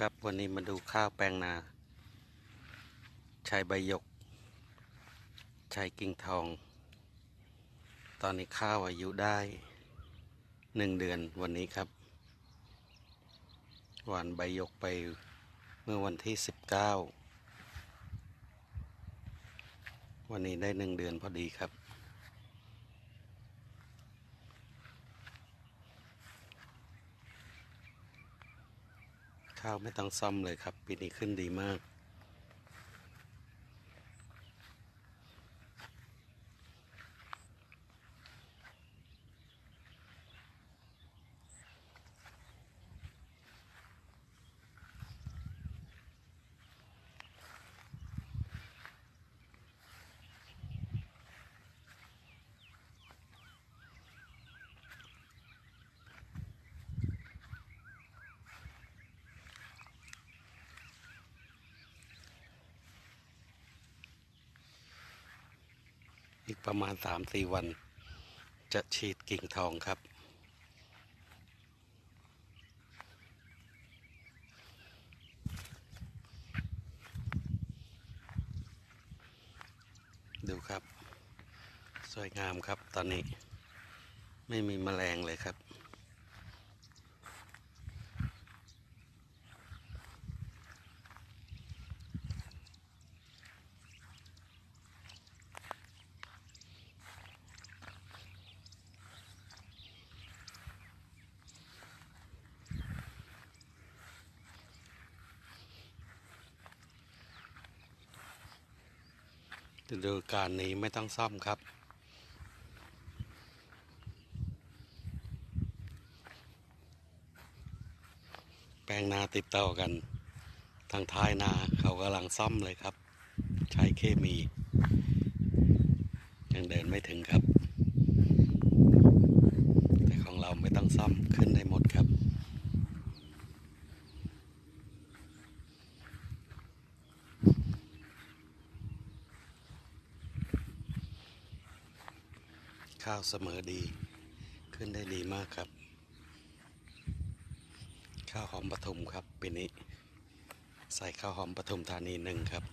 ครับวันนี้มาดูข้าวแปลงนาใช้ใบยกใช้กิ่งทอง ตอนนี้ข้าวอายุได้หนึ่งเดือนวันนี้ครับ หวานใบยกไปเมื่อวันที่สิบเก้าวันนี้ได้หนึ่งเดือนพอดีครับ ข้าวไม่ต้องซ่อมเลยครับ ปีนี้ขึ้นดีมาก อีกประมาณสามสี่วัน จะฉีดกิ่งทองครับ ดูครับ สวยงามครับตอนนี้ ไม่มีแมลงเลยครับ ฤดูการนี้ไม่ต้องซ่อมครับ แปลงนาติดต่อกัน ทางท้ายนาเขากำลังซ่อมเลยครับ ใช้เคมี ยังเดินไม่ถึงครับ แต่ของเราไม่ต้องซ่อมขึ้นได้หมดครับ ข้าวเสมอดี ขึ้นได้ดีมากครับ ข้าวหอมปทุมครับปีนี้ ใส่ข้าวหอมปทุมธานีหนึ่งครับ